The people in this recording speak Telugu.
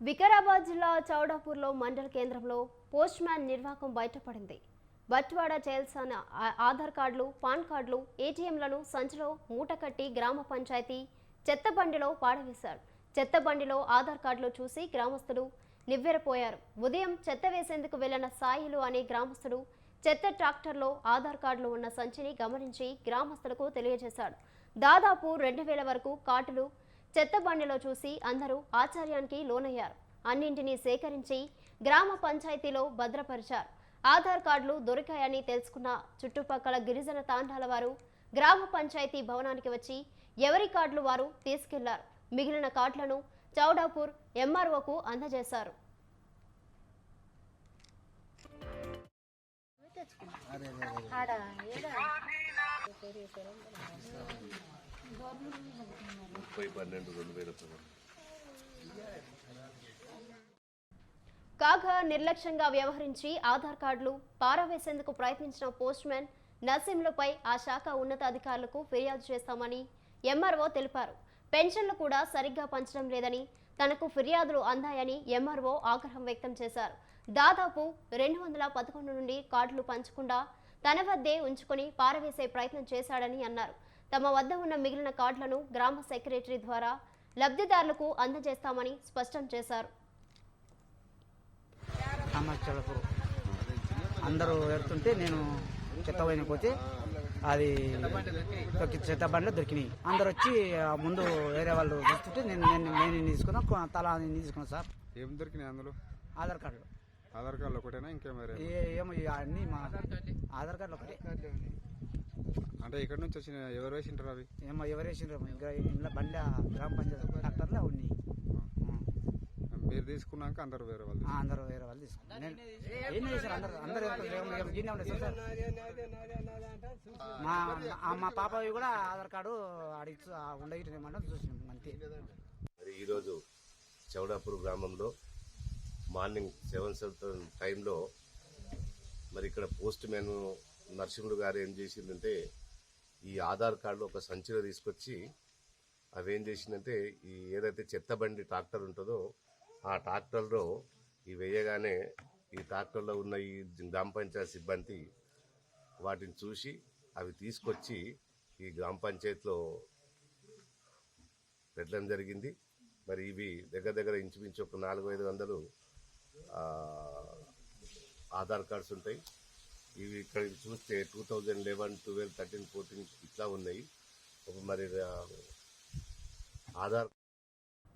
వికారాబాద్ జిల్లా చౌడాపూర్లో మండల కేంద్రంలో పోస్ట్ మ్యాన్ నిర్వాహకం బయటపడింది. బట్వాడ చేయాల్సిన ఆధార్ కార్డులు పాన్ కార్డులు ఏటీఎంలను సంచిలో మూటకట్టి గ్రామ పంచాయతీ చెత్త బండిలో చెత్తబండిలో చెత్త బండిలో ఆధార్ కార్డులు చూసి గ్రామస్తులు నివ్వెరపోయారు. ఉదయం చెత్త వేసేందుకు వెళ్ళిన సాయిలు అనే గ్రామస్తుడు చెత్త ట్రాక్టర్లో ఆధార్ కార్డులు ఉన్న సంచిని గమనించి గ్రామస్తులకు తెలియజేశాడు. దాదాపు రెండు వేల వరకు కార్డులు చెత్త బండిలో చూసి అందరూ ఆశ్చర్యానికి లోనయ్యారు. అన్నింటినీ సేకరించి గ్రామ పంచాయతీలో భద్రపరిచారు. ఆధార్ కార్డులు దొరికాయని తెలుసుకున్న చుట్టుపక్కల గిరిజన తాండాల వారు గ్రామ పంచాయతీ భవనానికి వచ్చి ఎవరి కార్డులు వారు తీసుకెళ్ళారు. మిగిలిన కార్డులను చౌడాపూర్ ఎంఆర్ఓకు అందజేశారు. ముప్పై పన్నెండు రెండు వేల కాగా నిర్లక్ష్యంగా వ్యవహరించి ఆధార్ కార్డులు పారవేసేందుకు ప్రయత్నించిన పోస్ట్ మ్యాన్ నర్సింహులపై ఆ శాఖ ఉన్నతాధికారులకు ఫిర్యాదు చేస్తామని ఎంఆర్ఓ తెలిపారు. పెన్షన్లు కూడా సరిగ్గా పంచడం లేదని తనకు ఫిర్యాదులు అందాయని ఎంఆర్ఓ ఆగ్రహం వ్యక్తం చేశారు. దాదాపు రెండు వందల పదకొండు నుండి కార్డులు పంచకుండా తన వద్దే ఉంచుకొని పారవేసే ప్రయత్నం చేశాడని అన్నారు. తమ వద్ద ఉన్న మిగిలిన కార్డులను గ్రామ సెక్రటరీ ద్వారా లబ్ధిదారులకు అందజేస్తామని స్పష్టం చేశారు. అందరూ వెళ్తుంటే నేను చెత్త పోయిన పోతే అది తొక్కి చెత్త బండ్లో దొరికినాయి. అందరు వచ్చి ముందు వేరే వాళ్ళు చూస్తుంటే నేను నేను నేను తీసుకున్నా కొ- తలా నేను తీసుకున్నా సార్. ఏం దొరికినాయి అందులో? ఆధార్ కార్డులు. ఆధార్ కార్డులు ఒకటేనా? ఇంకేం వేరే ఏ- ఏమో ఇక అన్ని మా ఆధార్ కార్డులు. ఒకటి. అంటే ఇక్కడ నుంచి వచ్చిన ఎవరు వేసింటారు అవి? ఏమో ఎవరు వేసిండ్రు? ఇంకా ఇంట్లో బండ్ల గ్రామ పంచాయతీ డాక్టర్లో ఉన్నాయి. మీరు తీసుకున్నాక అందరు వేరే వాళ్ళు ఆ, అందరూ వేరే వాళ్ళు తీసుకున్నారు. మా పాపవి కూడా ఆధార్ కార్డు అడిగి ఉండగిట్టేమంటే చూసినాం అంతే. మరి ఈరోజు చౌడాపూర్ గ్రామంలో మార్నింగ్ సెవెన్ సెవెన్ టైంలో మరి ఇక్కడ పోస్ట్ మ్యాన్ నరసింహుడు గారు ఏం చేసిందంటే ఈ ఆధార్ కార్డులో ఒక సంచిలో తీసుకొచ్చి అవి ఏం చేసిందంటే ఈ ఏదైతే చెత్త బండి ట్రాక్టర్ ఉంటుందో ఆ ట్రాక్టర్లో ఈ వేయగానే ఈ ట్రాక్టర్లో ఉన్న ఈ గ్రామ పంచాయతీ సిబ్బంది వాటిని చూసి అవి తీసుకొచ్చి ఈ గ్రామ పంచాయతీలో పెట్టడం జరిగింది. మరి ఇవి దగ్గర దగ్గర ఇంచుమించు ఒక నాలుగు ఐదు వందలు ఆధార్ కార్డ్స్ ఉంటాయి. ఇవి ఇక్కడ చూస్తే two thousand eleven twelve thirteen fourteen ఇట్లా ఉన్నాయి. ఒక మరి ఆధార్